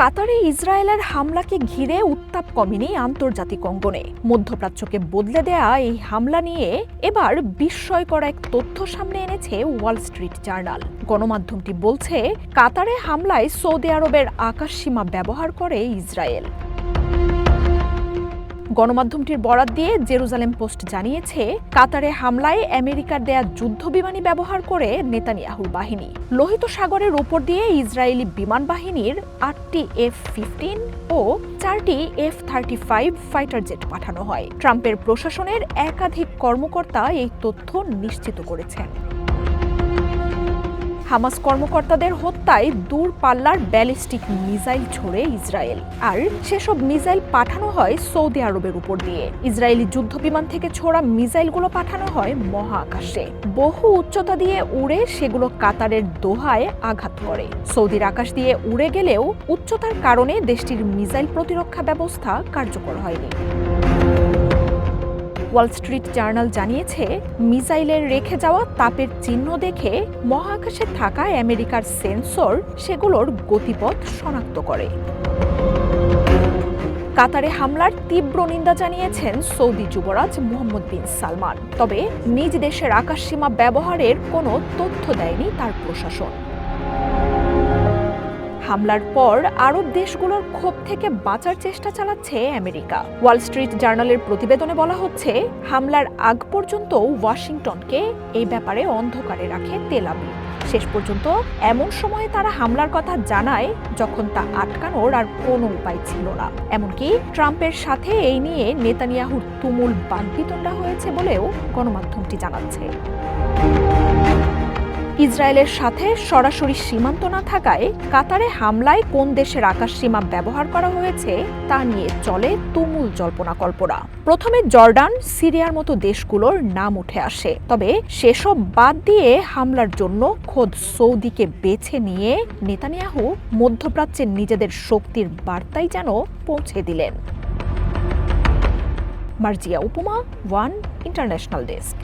কাতারে ইসরায়েলের হামলাকে ঘিরে উত্তাপ কমেনি আন্তর্জাতিক অঙ্গনে। মধ্যপ্রাচ্যকে বদলে দেয়া এই হামলা নিয়ে এবার বিস্ময়কর এক তথ্য সামনে এনেছে ওয়াল স্ট্রিট জার্নাল। গণমাধ্যমটি বলছে, কাতারে হামলায় সৌদি আরবের আকাশসীমা ব্যবহার করে ইসরায়েল। গণমাধ্যমটির বরাত দিয়ে জেরুজালেম পোস্ট জানিয়েছে, কাতারে হামলায় আমেরিকার দেয়া যুদ্ধ বিমানই ব্যবহার করে নেতানিয়াহুর বাহিনী। লোহিত সাগরের উপর দিয়ে ইসরায়েলি বিমান বাহিনীর আটটি এফ ফিফটিন ও চারটি F thirty five fighter jet পাঠানো হয়। ট্রাম্পের প্রশাসনের একাধিক কর্মকর্তা এই তথ্য নিশ্চিত করেছেন। হামাস কর্মকর্তাদের হত্যায় দূর পাল্লার ব্যালিস্টিক মিসাইল ছোড়ে ইসরায়েল। আর সেসব মিসাইল পাঠানো হয় সৌদি আরবের উপর দিয়ে। ইসরায়েলি যুদ্ধ বিমান থেকে ছোড়া মিসাইলগুলো পাঠানো হয় মহাকাশে। বহু উচ্চতা দিয়ে উড়ে সেগুলো কাতারের দোহায় আঘাত করে। সৌদির আকাশ দিয়ে উড়ে গেলেও উচ্চতার কারণে দেশটির মিসাইল প্রতিরক্ষা ব্যবস্থা কার্যকর হয়নি। ওয়াল স্ট্রিট জার্নাল জানিয়েছে, মিসাইলের রেখে যাওয়া তাপের চিহ্ন দেখে মহাকাশে থাকা আমেরিকার সেন্সর সেগুলোর গতিপথ শনাক্ত করে। কাতারে হামলার তীব্র নিন্দা জানিয়েছেন সৌদি যুবরাজ মোহাম্মদ বিন সালমান। তবে নিজ দেশের আকাশসীমা ব্যবহারের কোনো তথ্য দেয়নি তার প্রশাসন। হামলার পর আরব দেশগুলোর ক্ষোভ থেকে বাঁচার চেষ্টা চালাচ্ছে আমেরিকা। ওয়াল স্ট্রিট জার্নালের প্রতিবেদনে বলা হচ্ছে, হামলার আগ পর্যন্ত ওয়াশিংটনকে এই ব্যাপারে অন্ধকারে রাখে তেল আবিব। শেষ পর্যন্ত এমন সময়ে তারা হামলার কথা জানায় যখন তা আটকানোর আর কোনো উপায় ছিল না। এমনকি ট্রাম্পের সাথে এই নিয়ে নেতানিয়াহুর তুমুল বাগবিতণ্ডা হয়েছে বলেও গণমাধ্যমটি জানাচ্ছে। ইসরায়েলের সাথে সরাসরি সীমান্ত না থাকায় কাতারে হামলায় কোন দেশের আকাশ সীমা ব্যবহার করা হয়েছে তা নিয়ে চলে তুমুল জল্পনা কল্পনা প্রথমে জর্ডান, সিরিয়ার মতো দেশগুলোর নাম উঠে আসে। তবে সেসব বাদ দিয়ে হামলার জন্য খোদ সৌদিকে বেছে নিয়ে নেতানিয়াহু মধ্যপ্রাচ্যের নিজেদের শক্তির বার্তাই যেন পৌঁছে দিলেন। মার্জিয়া উপমা, ওয়ান ইন্টারন্যাশনাল ডেস্ক।